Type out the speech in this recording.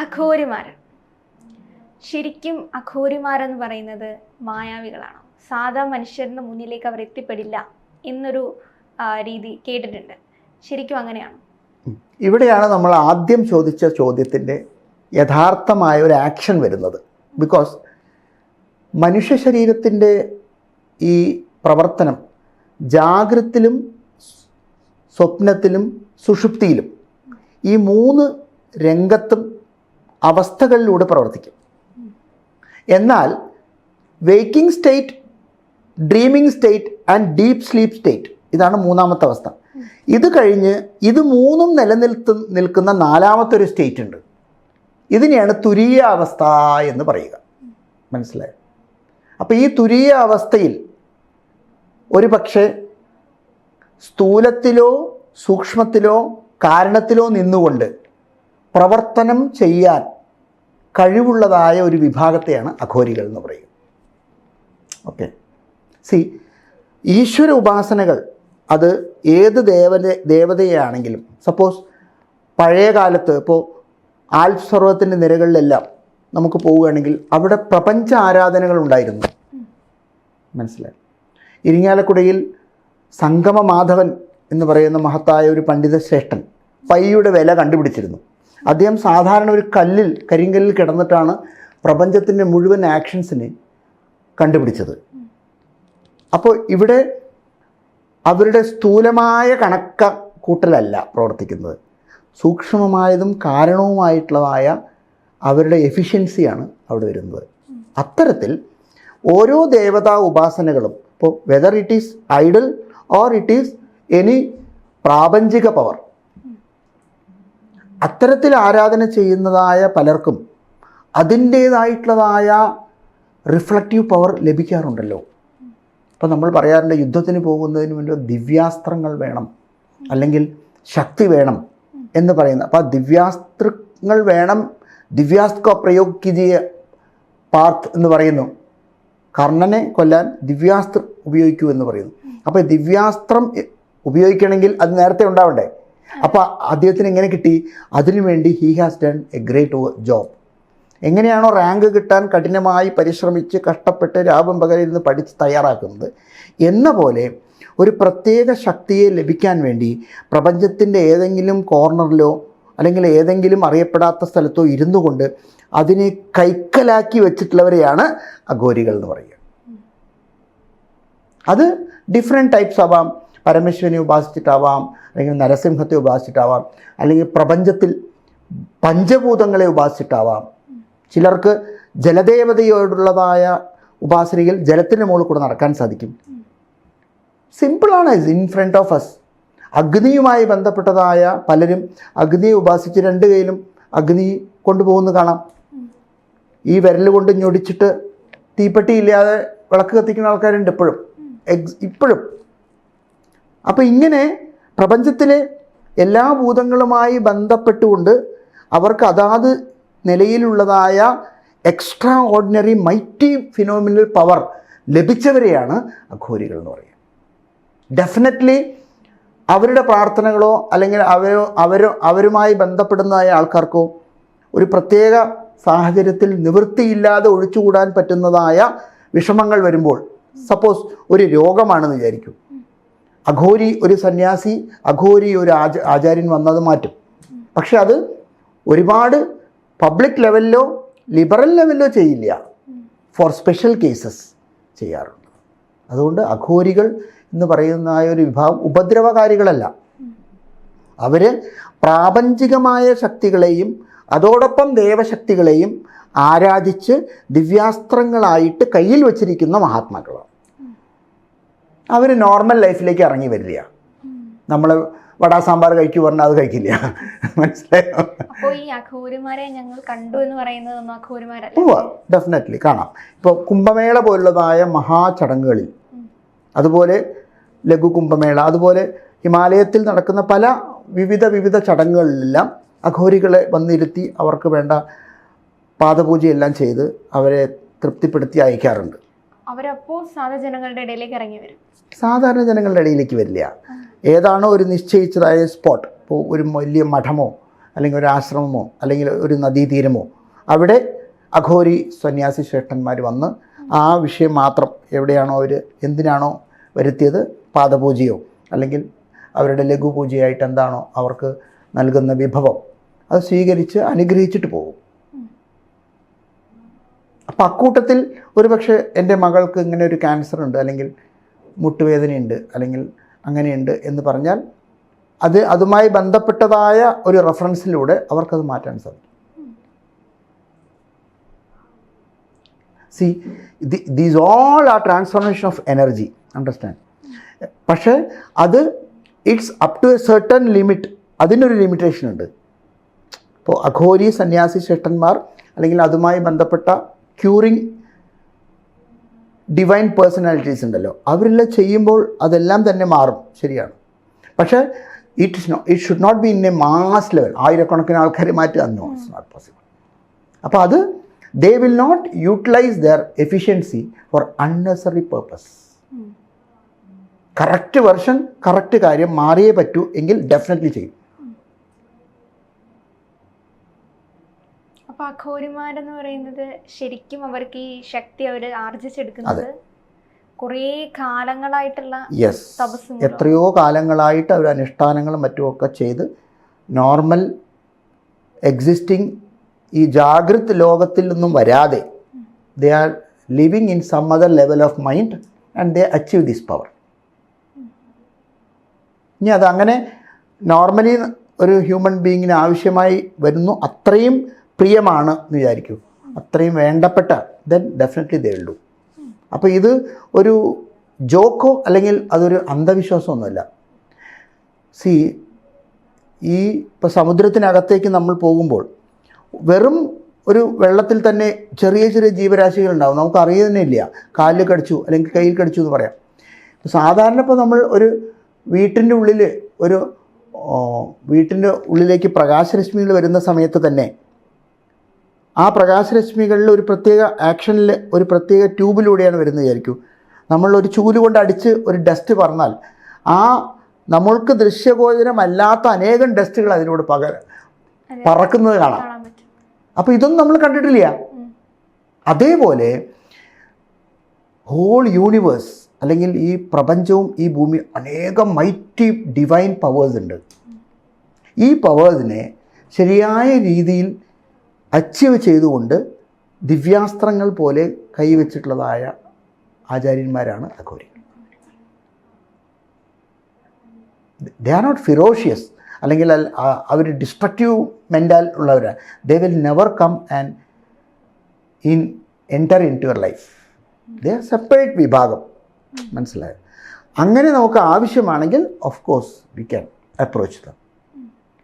അഘോരിമാർ ശരിക്കും അഘോരിമാരെന്ന് പറയുന്നത് മായാവികളാണ്. സാധാ മനുഷ്യരുടെ മുന്നിലേക്ക് അവർ എത്തിപ്പെടില്ല എന്നൊരു രീതി കേട്ടിട്ടുണ്ട്. ശരിക്കും അങ്ങനെയാണ്. ഇവിടെയാണ് നമ്മൾ ആദ്യം ചോദിച്ച ചോദ്യത്തിന്റെ യഥാർത്ഥമായ ഒരു ആക്ഷൻ വരുന്നത്. ബിക്കോസ് മനുഷ്യ ശരീരത്തിന്റെ ഈ പ്രവർത്തനം ജാഗ്രത്തിലും സ്വപ്നത്തിലും സുഷുപ്തിയിലും ഈ മൂന്ന് രംഗത്തും അവസ്ഥകളിലൂടെ പ്രവർത്തിക്കും. എന്നാൽ waking state dreaming state and deep sleep state ഇതാണ് മൂന്നാമത്തെ അവസ്ഥ. ഇത് കഴിഞ്ഞ് ഇത് മൂന്നും നിലനിൽത്ത് നിൽക്കുന്ന നാലാമത്തെ ഒരു സ്റ്റേറ്റ് ഉണ്ട്. ഇതിനെയാണ് തുരീയ അവസ്ഥ എന്ന് പറയുക. മനസ്സിലായോ? അപ്പോൾ ഈ തുരീയ അവസ്ഥയിൽ ഒരു പക്ഷേ സ്ഥൂലത്തിലോ സൂക്ഷ്മത്തിലോ കാരണത്തിലോ നിന്നുകൊണ്ട് പ്രവർത്തനം ചെയ്യാൻ കഴിവുള്ളതായ ഒരു വിഭാഗത്തെയാണ് അഘോരികൾ എന്ന് പറയും ഓക്കെ. സി ഈശ്വര ഉപാസനകൾ അത് ഏത് ദേവത ദേവതയാണെങ്കിലും സപ്പോസ് പഴയ കാലത്ത് ഇപ്പോൾ ആൽപ് നിരകളിലെല്ലാം നമുക്ക് പോവുകയാണെങ്കിൽ അവിടെ പ്രപഞ്ച ആരാധനകൾ ഉണ്ടായിരുന്നു. മനസ്സിലായി? ഇരിങ്ങാലക്കുടയിൽ സംഗമ മാധവൻ എന്ന് പറയുന്ന മഹത്തായ ഒരു പണ്ഡിത ശ്രേഷ്ഠൻ പൈയുടെ വില കണ്ടുപിടിച്ചിരുന്നു. അദ്ദേഹം സാധാരണ ഒരു കല്ലിൽ കരിങ്കല്ലിൽ കിടന്നിട്ടാണ് പ്രപഞ്ചത്തിന്റെ മുഴുവൻ ആക്ഷൻസിനെ കണ്ടുപിടിച്ചത്. അപ്പോൾ ഇവിടെ അവരുടെ സ്ഥൂലമായ കണക്ക കൂട്ടലല്ല പ്രവർത്തിക്കുന്നത്. സൂക്ഷ്മമായതും കാരണവുമായിട്ടുള്ളതായ അവരുടെ എഫിഷ്യൻസിയാണ് അവിടെ വരുന്നത്. അത്തരത്തിൽ ഓരോ ദേവതാ ഉപാസനകളും ഇപ്പോൾ whether it is idol or it is any പ്രാപഞ്ചിക power അത്തരത്തിൽ ആരാധന ചെയ്യുന്നതായ പലർക്കും അതിന്റേതായിട്ടുള്ളതായ റിഫ്ലക്റ്റീവ് പവർ ലഭിക്കാറുണ്ടല്ലോ. അപ്പോൾ നമ്മൾ പറയാറുണ്ട് യുദ്ധത്തിന് പോകുന്നതിന് വേണ്ടി ദിവ്യാസ്ത്രങ്ങൾ വേണം അല്ലെങ്കിൽ ശക്തി വേണം എന്ന് പറയുന്നത് അപ്പോൾ ആ ദിവ്യാസ്ത്രങ്ങൾ വേണം ദിവ്യാസ്ത്ര പ്രയോഗ് കിജിയ പാർത്ത് എന്ന് പറയുന്നു. കർണനെ കൊല്ലാൻ ദിവ്യാസ്ത്രം ഉപയോഗിക്കൂ എന്ന് പറയുന്നു. അപ്പോൾ ദിവ്യാസ്ത്രം ഉപയോഗിക്കണമെങ്കിൽ അത് നേരത്തെ ഉണ്ടാവണ്ടേ? അപ്പോൾ അദ്ദേഹത്തിന് എങ്ങനെ കിട്ടി? അതിനു വേണ്ടി he has done a great job എങ്ങനെയാണോ റാങ്ക് കിട്ടാൻ കഠിനമായി പരിശ്രമിച്ച് കഷ്ടപ്പെട്ട് രാവും പകലിരുന്ന് പഠിച്ച് തയ്യാറാക്കുന്നത്. എന്ന പോലെ ഒരു പ്രത്യേക ശക്തിയെ ലഭിക്കാൻ വേണ്ടി പ്രപഞ്ചത്തിന്റെ ഏതെങ്കിലും കോർണറിലോ അല്ലെങ്കിൽ ഏതെങ്കിലും അറിയപ്പെടാത്ത സ്ഥലത്തോ ഇരുന്നു കൊണ്ട് അതിനെ കൈക്കലാക്കി വെച്ചിട്ടുള്ളവരെയാണ് അഘോരികൾ എന്ന് പറയുക. അത് ഡിഫറെന്റ് ടൈപ്സ് ആവാം. പരമേശ്വരനെ ഉപാസിച്ചിട്ടാവാം അല്ലെങ്കിൽ നരസിംഹത്തെ ഉപാസിച്ചിട്ടാവാം അല്ലെങ്കിൽ പ്രപഞ്ചത്തിൽ പഞ്ചഭൂതങ്ങളെ ഉപാസിച്ചിട്ടാവാം. ചിലർക്ക് ജലദേവതയോടുള്ളതായ ഉപാസനയിൽ ജലത്തിന്റെ മുകളിൽ കൂടെ നടക്കാൻ സാധിക്കും. സിമ്പിളാണ് ഇൻ ഫ്രണ്ട് ഓഫ് അസ് അഗ്നിയുമായി ബന്ധപ്പെട്ടതായ പലരും അഗ്നിയെ ഉപാസിച്ച് രണ്ട് കൈയിലും അഗ്നി കൊണ്ടുപോകുന്നു കാണാം. ഈ വിരൽ കൊണ്ട് ഞൊടിച്ചിട്ട് തീപ്പെട്ടി ഇല്ലാതെ വിളക്ക് കത്തിക്കുന്ന ആൾക്കാരുണ്ട് ഇപ്പോഴും. എക്സ് ഇപ്പോഴും. അപ്പോൾ ഇങ്ങനെ പ്രപഞ്ചത്തിലെ എല്ലാ ഭൂതങ്ങളുമായി ബന്ധപ്പെട്ടുകൊണ്ട് അവർക്ക് അതാത് നിലയിലുള്ളതായ extra ordinary mighty phenomenal power ലഭിച്ചവരെയാണ് അഘോരികൾ എന്ന് പറയുക ഡെഫിനറ്റ്ലി അവരുടെ പ്രാർത്ഥനകളോ അല്ലെങ്കിൽ അവരോ അവരോ അവരുമായി ബന്ധപ്പെടുന്നതായ ആൾക്കാർക്കോ ഒരു പ്രത്യേക സാഹചര്യത്തിൽ നിവൃത്തിയില്ലാതെ ഒഴിച്ചുകൂടാൻ പറ്റുന്നതായ വിഷമങ്ങൾ വരുമ്പോൾ സപ്പോസ് ഒരു രോഗമാണെന്ന് വിചാരിക്കും. അഘോരി ഒരു സന്യാസി അഘോരി ഒരു ആച ആചാര്യൻ വന്നത് മാറ്റും. പക്ഷെ അത് ഒരുപാട് പബ്ലിക് ലെവലിലോ ലിബറൽ ലെവലിലോ ചെയ്യില്ല. ഫോർ സ്പെഷ്യൽ കേസസ് ചെയ്യാറുണ്ട്. അതുകൊണ്ട് അഘോരികൾ എന്ന് പറയുന്ന ഒരു വിഭാഗം ഉപദ്രവകാരികളല്ല. അവർ പ്രാപഞ്ചികമായ ശക്തികളെയും അതോടൊപ്പം ദേവശക്തികളെയും ആരാധിച്ച് ദിവ്യാസ്ത്രങ്ങളായിട്ട് കയ്യിൽ വച്ചിരിക്കുന്ന മഹാത്മാക്കളാണ്. അവർ നോർമൽ ലൈഫിലേക്ക് ഇറങ്ങി വരില്ല. നമ്മൾ വടാ സാമ്പാർ കഴിക്കു പറഞ്ഞാൽ അത് കഴിക്കില്ല. മനസ്സിലായോ? അപ്പോൾ ഈ അഘോരിമാരെ ഞങ്ങൾ കണ്ടു എന്ന് പറയുന്നത് അഘോരിമാരല്ല. ഉവ്വ ഡെഫിനറ്റ്ലി കാണാം. ഇപ്പോൾ കുംഭമേള പോലുള്ളതായ മഹാചടങ്ങുകളിൽ അതുപോലെ ലഘു കുംഭമേള അതുപോലെ ഹിമാലയത്തിൽ നടക്കുന്ന പല വിവിധ വിവിധ ചടങ്ങുകളിലെല്ലാം അഘോരികളെ വന്നിരുത്തി അവർക്ക് വേണ്ട പാദപൂജയെല്ലാം ചെയ്ത് അവരെ തൃപ്തിപ്പെടുത്തി അയക്കാറുണ്ട്. അവരപ്പോൾ സാധാ ജനങ്ങളുടെ ഇടയിലേക്ക് ഇറങ്ങി വരും. സാധാരണ ജനങ്ങളുടെ ഇടയിലേക്ക് വരില്ല. ഏതാണോ ഒരു നിശ്ചയിച്ചതായ സ്പോട്ട് ഇപ്പോൾ ഒരു വലിയ മഠമോ അല്ലെങ്കിൽ ഒരു ആശ്രമമോ അല്ലെങ്കിൽ ഒരു നദീതീരമോ അവിടെ അഘോരി സന്യാസി ശ്രേഷ്ഠന്മാർ വന്ന് ആ വിഷയം മാത്രം എവിടെയാണോ അവർ എന്തിനാണോ വരുത്തിയത് പാദപൂജയോ അല്ലെങ്കിൽ അവരുടെ ലഘുപൂജയായിട്ട് എന്താണോ അവർക്ക് നൽകുന്ന വിഭവം അത് സ്വീകരിച്ച് അനുഗ്രഹിച്ചിട്ട് പോകും. അപ്പം അക്കൂട്ടത്തിൽ ഒരുപക്ഷെ എന്റെ മകൾക്ക് ഇങ്ങനെ ഒരു ക്യാൻസർ ഉണ്ട് അല്ലെങ്കിൽ മുട്ടുവേദനയുണ്ട് അല്ലെങ്കിൽ അങ്ങനെയുണ്ട് എന്ന് പറഞ്ഞാൽ അത് അതുമായി ബന്ധപ്പെട്ടതായ ഒരു റെഫറൻസിലൂടെ അവർക്കത് മാറ്റാൻ സാധിക്കും. See these all are transformation of energy understand പക്ഷേ അത് it's up to a certain limit അതിനൊരു ലിമിറ്റേഷൻ ഉണ്ട്. ഇപ്പോൾ അഘോരി സന്യാസി ശ്രേഷ്ഠന്മാർ അല്ലെങ്കിൽ അതുമായി ബന്ധപ്പെട്ട ക്യൂറിങ് ഡിവൈൻ പേഴ്സണാലിറ്റീസ് ഉണ്ടല്ലോ. അവരെല്ലാം ചെയ്യുമ്പോൾ അതെല്ലാം തന്നെ മാറും. ശരിയാണ്. പക്ഷേ it is no it should not be in a mass level ആയിരക്കണക്കിന് ആൾക്കാരെ മാറ്റുക. നോ ഇറ്റ്സ് നോട്ട് പോസിബിൾ അപ്പോൾ അത് they will not utilise their efficiency for unnecessary purpose correct version correct കാര്യം മാറിയേ പറ്റൂ എങ്കിൽ ഡെഫിനറ്റ്ലി ചെയ്യും. അപ്പൊ അഘോരിമാരെന്ന് പറയുന്നത് ശരിക്കും അവർക്ക് ഈ ശക്തി അവർ ആർജിച്ചെടുക്കുന്നത് കുറേ കാലങ്ങളായിട്ടുള്ള യെസ് എത്രയോ കാലങ്ങളായിട്ട് അവർ അനുഷ്ഠാനങ്ങളും മറ്റുമൊക്കെ ചെയ്ത് നോർമൽ എക്സിസ്റ്റിംഗ് ഈ ജാഗ്രത് ലോകത്തിൽ നിന്നും വരാതെ they are living in some other level of mind and they achieve this power ഇനി അതങ്ങനെ അങ്ങനെ നോർമലി ഒരു ഹ്യൂമൻ ബീയിങ്ങിന് ആവശ്യമായി വരുന്നു. അത്രയും പ്രിയമാണ് എന്ന് വിചാരിക്കൂ. അത്രയും വേണ്ടപ്പെട്ട ദെൻ ഡെഫിനറ്റ്ലി ദേ ഉള്ളൂ അപ്പോൾ ഇത് ഒരു ജോക്കോ അല്ലെങ്കിൽ അതൊരു അന്ധവിശ്വാസമൊന്നുമല്ല. സി ഈ ഇപ്പോൾ സമുദ്രത്തിനകത്തേക്ക് നമ്മൾ പോകുമ്പോൾ വെറും ഒരു വെള്ളത്തിൽ തന്നെ ചെറിയ ചെറിയ ജീവരാശികൾ ഉണ്ടാവും. നമുക്ക് അറിയുന്നില്ല കാലിൽ കടിച്ചു അല്ലെങ്കിൽ കയ്യിൽ കടിച്ചു എന്ന് പറയാം. സാധാരണ ഇപ്പോൾ നമ്മൾ ഒരു വീട്ടിന്റെ ഉള്ളിൽ ഒരു വീട്ടിന്റെ ഉള്ളിലേക്ക് പ്രകാശരശ്മികൾ വരുന്ന സമയത്ത് തന്നെ ആ പ്രകാശരശ്മികളിൽ ഒരു പ്രത്യേക ആക്ഷനിൽ ഒരു പ്രത്യേക ട്യൂബിലൂടെയാണ് വരുന്നത് വിചാരിക്കൂ. നമ്മൾ ഒരു ചൂൽ കൊണ്ട് അടിച്ച് ഒരു ഡസ്റ്റ് പറഞ്ഞാൽ ആ നമ്മൾക്ക് ദൃശ്യഗോചരമല്ലാത്ത അനേകം ഡസ്റ്റുകൾ അതിലൂടെ പക പറക്കുന്നത് കാണാം. അപ്പോൾ ഇതൊന്നും നമ്മൾ കണ്ടിട്ടില്ല. അതേപോലെ ഹോൾ യൂണിവേഴ്സ് അല്ലെങ്കിൽ ഈ പ്രപഞ്ചവും ഈ ഭൂമി അനേകം മൈറ്റി ഡിവൈൻ പവേഴ്സ് ഉണ്ട്. ഈ പവേഴ്സിനെ ശരിയായ രീതിയിൽ അച്ചീവ് ചെയ്തുകൊണ്ട് ദിവ്യാസ്ത്രങ്ങൾ പോലെ കൈവച്ചിട്ടുള്ളതായ ആചാര്യന്മാരാണ് അഘോരി. ദേ ആർ നോട്ട് ഫിറോഷ്യസ് അല്ലെങ്കിൽ അവർ ഡിസ്ട്രക്റ്റീവ് മെന്റാൽ ഉള്ളവരാണ് they will never come and in enter in to your life they are separate വിഭാഗം. മനസ്സിലായോ? അങ്ങനെ നമുക്ക് ആവശ്യമാണെങ്കിൽ of course we can approach them